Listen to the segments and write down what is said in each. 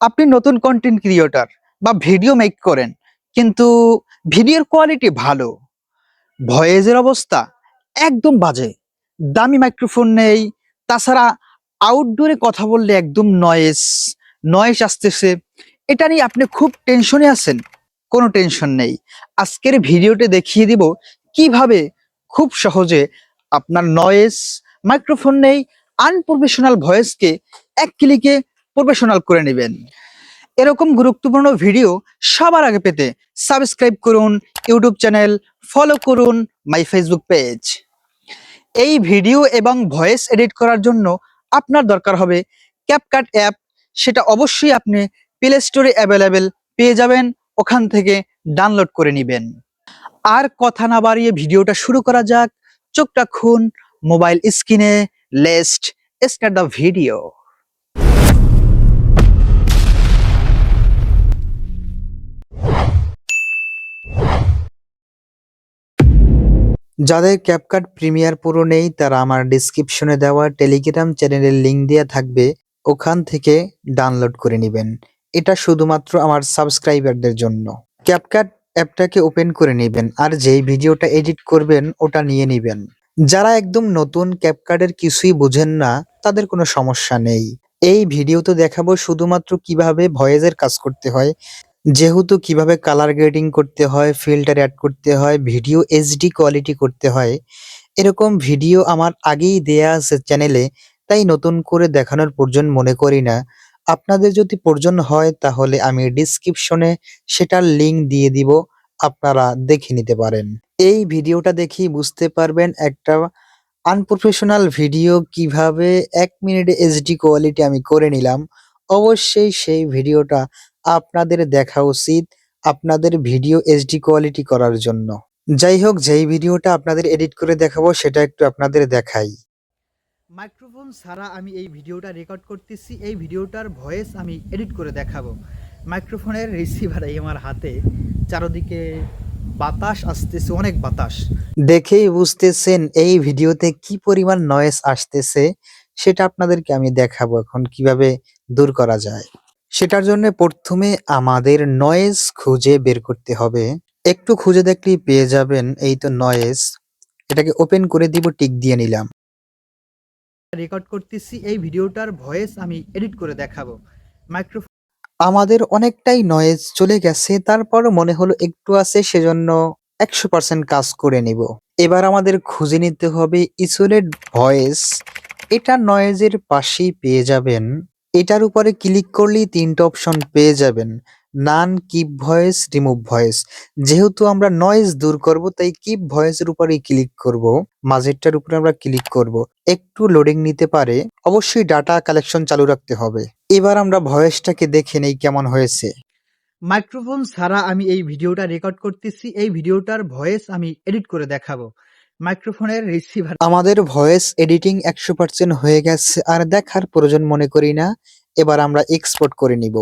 আপনি নতুন content creator বা ভিডিও মেক করেন, কিন্তু ভিডিওর কোয়ালিটি ভালো ভয়েজের অবস্থা একদম বাজে, দামি মাইক্রোফোন নেই, তাছাড়া আউটডোরে কথা বললে একদম নয়েস নয়েস আসতেছে, এটা নিয়ে আপনি খুব টেনশনে আছেন, কোনো টেনশন নেই। আজকের ভিডিওতে দেখিয়ে দিব কীভাবে খুব সহজে আপনার নয়েস মাইক্রোফোন নেই আনপ্রফেশনাল ভয়েসকে এক ক্লিকে প্রফেশনাল করে নেবেন। এরকম গুরুত্বপূর্ণ ভিডিও সবার আগে পেতে সাবস্ক্রাইব করুন, ইউটিউব চ্যানেল, ফলো করুন মাই ফেসবুক পেজ। এই ভিডিও এবং ভয়েস এডিট করার জন্য আপনার দরকার হবে ক্যাপকাট অ্যাপ। সেটা অবশ্যই আপনি প্লে স্টোরে অ্যাভেলেবেল পেয়ে যাবেন, ওখান থেকে ডাউনলোড করে নেবেন। আর কথা না বাড়িয়ে ভিডিওটা শুরু করা যাক। চোখটা খুন মোবাইল স্ক্রিনে লেস্ট স্টার্ট দ্য ভিডিও যাদের ক্যাপকাট প্রিমিয়ার পুরো নেই, তারা আমার ডিসক্রিপশনে দেওয়া টেলিগ্রাম চ্যানেলের লিঙ্ক দেওয়া থাকবে, ওখান থেকে ডাউনলোড করে নেবেন। এটা শুধুমাত্র আমার সাবস্ক্রাইবারদের জন্য। ক্যাপকাট অ্যাপটাকে ওপেন করে নেবেন আর যেই ভিডিওটা এডিট করবেন, ওটা নিয়ে নেবেন। যারা একদম নতুন ক্যাপকাটের কিছুই বোঝেন না, তাদের কোনো সমস্যা নেই। এই ভিডিওতে দেখাবো শুধুমাত্র কীভাবে ভয়েসের কাজ করতে হয় যেহেতু কীভাবে কালার গ্রেডিং করতে হয় ফিল্টার অ্যাড করতে হয় ভিডিও এইচডি কোয়ালিটি করতে হয়, এরকম ভিডিও আমার আগেই দেয়া আছে চ্যানেলে তাই নতুন করে দেখানোর প্রয়োজন মনে করি না। আপনাদের যদি প্রয়োজন হয় তাহলে আমি ডিসক্রিপশনে সেটার লিংক দিয়ে দিব, আপনারা দেখে নিতে পারেন। এই ভিডিওটা দেখেই বুঝতে পারবেন একটা আনপ্রফেশনাল ভিডিও কীভাবে এক মিনিটে এইচডি কোয়ালিটি আমি করে নিলাম। অবশ্যই সেই ভিডিওটা আপনাদের দেখা উচিত আপনাদের ভিডিও এইচডি কোয়ালিটি করার জন্য। যাই হোক যেই ভিডিওটা আপনাদের এডিট করে দেখাবো সেটা একটু আপনাদের দেখাই। মাইক্রোফোন ছাড়া আমি এই ভিডিওটা রেকর্ড করতেছি এই ভিডিওটার ভয়েস আমি এডিট করে দেখাবো। মাইক্রোফোনের রিসিভার এই আমার হাতে চারদিকে বাতাস আসতেছে অনেক বাতাস। দেখেই বুঝতেছেন এই ভিডিওতে কি পরিমাণ নয়েজ আসতেছে সেটা আপনাদেরকে আমি দেখাবো এখন কীভাবে দূর করা যায়। সেটার জন্য প্রথমে আমাদের নয়েজ খুঁজে বের করতে হবে। একটু খুঁজে দেখলেই পেয়ে যাবেন এই তো নয়েজ এটাকে ওপেন করে দিব টিক দিয়ে নিলাম। রেকর্ড করতেছি এই ভিডিওটার ভয়েস আমি এডিট করে দেখাবো। মাইক্রোফোন আমাদের অনেকটাই নয়েজ চলে গেছে তারপর মনে হলো একটু আছে সেজন্য একশো পার্সেন্ট কাজ করে নিব। এবার আমাদের খুঁজে নিতে হবে ইসোলেট ভয়েস এটা নয়েজের পাশেই পেয়ে যাবেন। এটার উপরে ক্লিক করলেই তিনটা অপশন পেয়ে যাবেন। None keep voice remove voice যেহেতু আমরা নয়েজ দূর করব, তাই কিপ ভয়েসের উপরেই ক্লিক করব। মাঝেরটার উপরে আমরা ক্লিক করব। একটু লোডিং নিতে পারে। অবশ্যই ডাটা কালেকশন চালু রাখতে হবে। এবার আমরা ভয়েসটাকে দেখে নেই কেমন হয়েছে। মাইক্রোফোন ছাড়া আমি এই ভিডিওটা রেকর্ড করতেছি। এই ভিডিওটার ভয়েস আমি এডিট করে দেখাবো। মাইক্রোফোনের রিসিভার আমাদের ভয়েস এডিটিং একশো পার্সেন্ট হয়ে গেছে, আর দেখার প্রয়োজন মনে করি না, এবার আমরা এক্সপোর্ট করে নিব।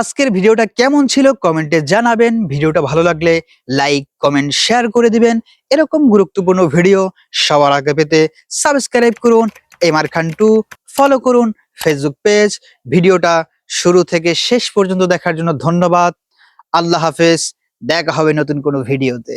আজকের ভিডিওটা কেমন ছিল কমেন্টে জানাবেন, ভিডিওটা ভালো লাগলে লাইক কমেন্ট শেয়ার করে দিবেন। এরকম গুরুত্বপূর্ণ ভিডিও সবার আগে পেতে সাবস্ক্রাইব করুন এমআর খান টু ফলো করুন ফেসবুক পেজ ভিডিওটা শুরু থেকে শেষ পর্যন্ত দেখার জন্য ধন্যবাদ। আল্লাহ হাফেজ, দেখা হবে নতুন কোনো ভিডিওতে।